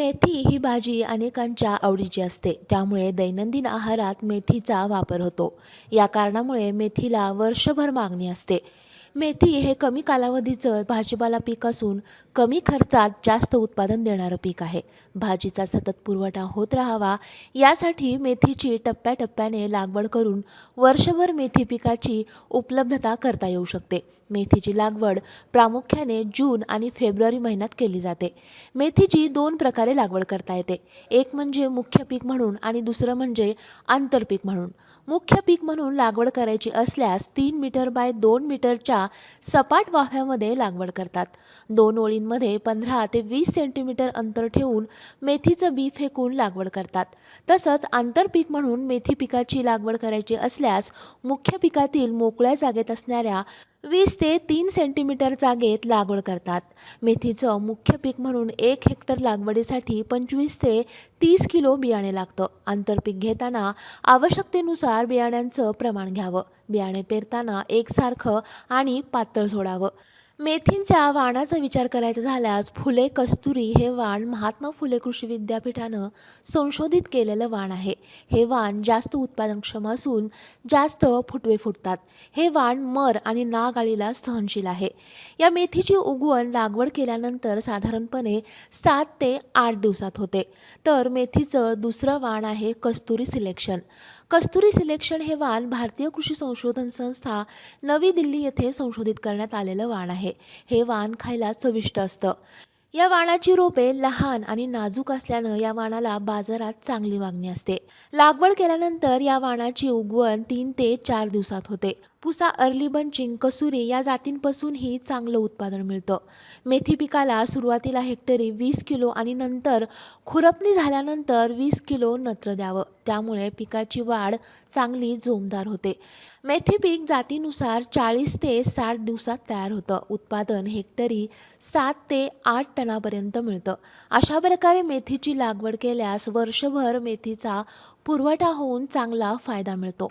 मेथी ही भाजी अनेकांच्या आवडीची असते. त्यामुळे दैनंदिन आहारात मेथीचा वापर होतो. या कारणामुळे मेथीला वर्षभर मागणी असते. मेथी हे कमी कालावधीचं भाजीपाला पीक असून कमी खर्चात जास्त उत्पादन देणारं पीक आहे. भाजीचा सतत पुरवठा होत राहावा यासाठी मेथीची टप्प्याटप्प्याने लागवड करून वर्षभर मेथी पिकाची उपलब्धता करता येऊ शकते. मेथीची लागवड प्रामुख्याने जून आणि फेब्रुवारी महिन्यात केली जाते. मेथीची दोन प्रकारे लागवड करता येते. एक म्हणजे मुख्य पीक म्हणून आणि दुसरं म्हणजे आंतरपीक म्हणून. मुख्य पीक म्हणून लागवड करायची असल्यास तीन मीटर बाय दोन मीटरच्या सपाट वाफ्यामध्ये लागवड करतात. दोन ओळींमध्ये पंधरा ते वीस सेंटीमीटर अंतर ठेवून मेथीचं बी फेकून लागवड करतात. तसंच आंतरपीक म्हणून मेथी पिकाची लागवड करायची असल्यास मुख्य पिकातील मोकळ्या जागेत असणाऱ्या वीस ते तीन सेंटीमीटर जागेत लागवड करतात. मेथीचं मुख्य पीक म्हणून एक हेक्टर लागवडीसाठी पंचवीस ते तीस किलो बियाणे लागतं. आंतरपीक घेताना आवश्यकतेनुसार बियाण्यांचं प्रमाण घ्यावं. बियाणे पेरताना एकसारखं आणि पातळ सोडावं. मेथींच्या वाणाचा विचार करायचा झाल्यास फुले कस्तुरी हे वाण महात्मा फुले कृषी विद्यापीठानं संशोधित केलेलं वाण आहे. हे वाण जास्त उत्पादनक्षम असून जास्त फुटवे फुटतात. हे वाण मर आणि नागाळीला सहनशील आहे. या मेथीची उगवण लागवड केल्यानंतर साधारणपणे सात ते आठ दिवसात होते. तर मेथीचं दुसरं वाण आहे कस्तुरी सिलेक्शन. कस्तुरी सिलेक्शन हे वाण भारतीय कृषी संशोधन संस्था नवी दिल्ली येथे संशोधित करण्यात आलेलं वाण आहे. हे वाण खायला चविष्ट असतं. या वाणाची रोपे लहान आणि नाजूक असल्यानं या वाणाला बाजारात चांगली मागणी असते. लागवड केल्यानंतर या वाणाची उगवण तीन ते चार दिवसात होते. पुसा अर्ली बंचिंग कसुरी या जातींपासूनही चांगलं उत्पादन मिळतं. मेथी पिकाला सुरुवातीला हेक्टरी वीस किलो आणि नंतर खुरपणी झाल्यानंतर वीस किलो नत्र द्यावं. त्यामुळे पिकाची वाढ चांगली जोमदार होते. मेथी पीक जातीनुसार चाळीस ते साठ दिवसात तयार होतं. उत्पादन हेक्टरी सात ते आठ टनापर्यंत मिळतं. अशा प्रकारे मेथीची लागवड केल्यास वर्षभर मेथीचा पुरवठा होऊन चांगला फायदा मिळतो.